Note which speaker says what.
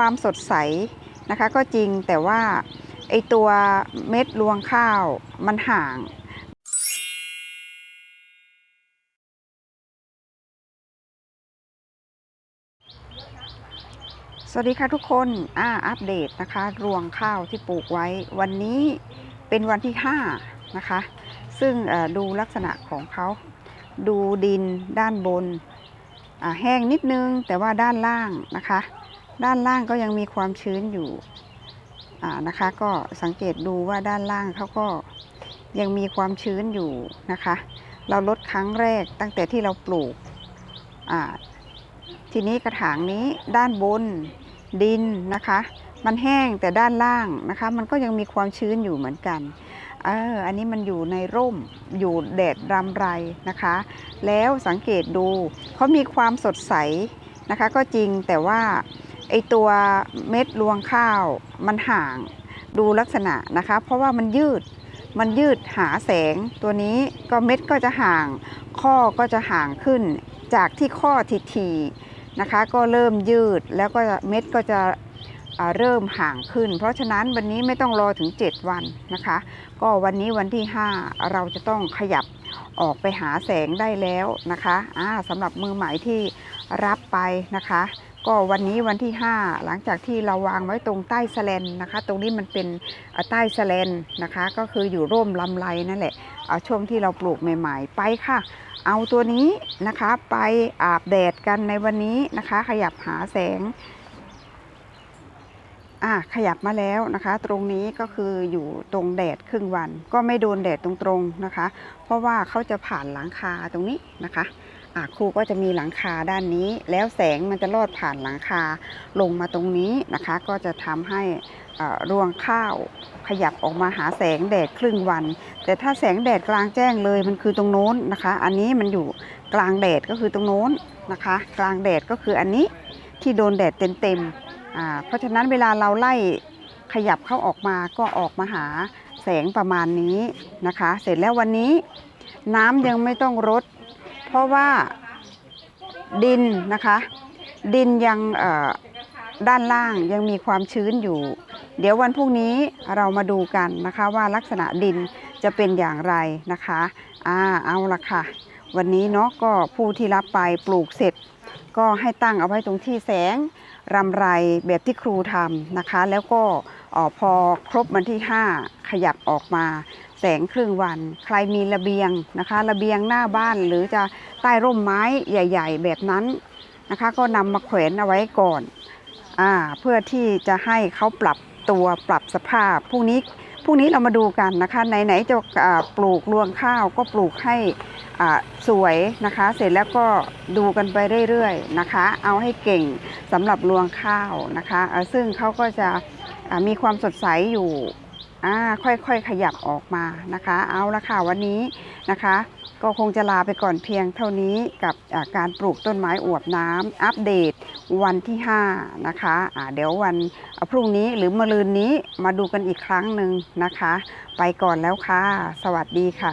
Speaker 1: ความสดใสนะคะก็จริงแต่ว่าไอตัวเม็ดรวงข้าวมันห่าง สวัสดีค่ะทุกคนอ่าอัปเดตนะคะ รวงข้าวที่ปลูกไว้ วันนี้เป็นวันที่ 5 นะคะ ซึ่งดูลักษณะของเขาดูดินด้านบนแห้งนิดนึงแต่ว่าด้านล่างนะคะ ด้านล่างก็ยังมีความชื้นอยู่นะคะ ก็สังเกตดูว่าด้านล่างเขาก็ยังมีความชื้นอยู่นะคะ เราลดครั้งแรกตั้งแต่ที่เราปลูก ทีนี้กระถางนี้ด้านบนดินนะคะ มันแห้งแต่ด้านล่างนะคะ มันก็ยังมีความชื้นอยู่เหมือนกันเอออันนี้มันอยู่ในร่มอยู่แดดรำไรนะคะ แล้วสังเกตดูเขามีความสดใสนะคะ ก็จริงแต่ว่า ไอตัวเม็ดรวงข้าวมันห่างดูลักษณะนะคะ เพราะว่ามันยืดมันยืดหาแสงตัวนี้ก็เม็ดก็จะห่าง ข้อก็จะห่างขึ้นจากที่ข้อทีๆนะคะ ก็เริ่มยืดแล้วก็เม็ดก็จะ เริ่มห่างขึ้น เพราะฉะนั้นวันนี้ไม่ต้องรอถึง 7 วันนะคะ ก็วันนี้วันที่ 5 เราจะต้องขยับออกไปหาแสงได้แล้วนะคะอ่าสำหรับมือใหม่ที่รับไปนะคะ ก็วันนี้วันที่ 5 หลังจากที่เราวางไว้ตรงใต้สแลนนะคะ ตรงนี้มันเป็นใต้สแลนนะคะ ก็คืออยู่ร่มลำไรนั่นแหละช่วงที่เราปลูกใหม่ๆไปค่ะเอาตัวนี้นะคะไปอาบแดดกันในวันนี้นะคะ ขยับหาแสง อะขยับมาแล้วนะคะ ตรงนี้ก็คืออยู่ตรงแดดครึ่งวัน ก็ไม่โดนแดดตรงๆนะคะ เพราะว่าเขาจะผ่านหลังคาตรงนี้นะคะอะครูก็จะมีหลังคาด้านนี้ แล้วแสงมันจะลอดผ่านหลังคาลงมาตรงนี้นะคะ ก็จะทำให้รวงข้าวขยับออกมาหาแสงแดดครึ่งวัน แต่ถ้าแสงแดดกลางแจ้งเลยมันคือตรงโน้นนะคะ อันนี้มันอยู่กลางแดดก็คือตรงโน้นนะคะ กลางแดดก็คืออันนี้ที่โดนแดดเต็มๆ เพราะฉะนั้นเวลาเราไล่ขยับเข้าออกมาก็ออกมาหาแสงประมาณนี้นะคะ เสร็จแล้ววันนี้น้ำยังไม่ต้องรด เพราะว่าดินนะคะ ดินยังด้านล่างยังมีความชื้นอยู่ เดี๋ยววันพรุ่งนี้เรามาดูกันนะคะว่าลักษณะดินจะเป็นอย่างไรนะคะ อ่าเอาละค่ะ วันนี้เนาะก็ผู้ที่รับไปปลูกเสร็จ ก็ให้ตั้งเอาไว้ตรงที่แสงรำไรแบบที่ครูทำนะคะ แล้วก็ออพอครบวันที่ 5 ขยับออกมาแสงครึ่งวัน ใครมีระเบียงนะคะ ระเบียงหน้าบ้านหรือจะใต้ร่มไม้ใหญ่ ๆ แบบนั้นนะคะ ก็นำมาแขวนเอาไว้ก่อนอเพื่อที่จะให้เขาปรับตัวปรับสภาพพรุ่งนี้ พรุ่งนี้เรามาดูกันนะคะไหนๆจะปลูกรวงข้าวก็ปลูกให้สวยนะคะ เสร็จแล้วก็ดูกันไปเรื่อยๆนะคะ เอาให้เก่งสำหรับรวงข้าวนะคะ ซึ่งเขาก็จะมีความสดใสอยู่ อ่าค่อยๆขยับออกมานะคะ เอาละค่ะวันนี้นะคะ ก็คงจะลาไปก่อนเพียงเท่านี้กับการปลูกต้นไม้อวบน้ำอัปเดตวันที่ 5 นะคะะเดี๋ยววันพรุ่งนี้หรือมะรืนนี้มาดูกันอีกครั้งหนึ่งนะคะ ไปก่อนแล้วค่ะ สวัสดีค่ะ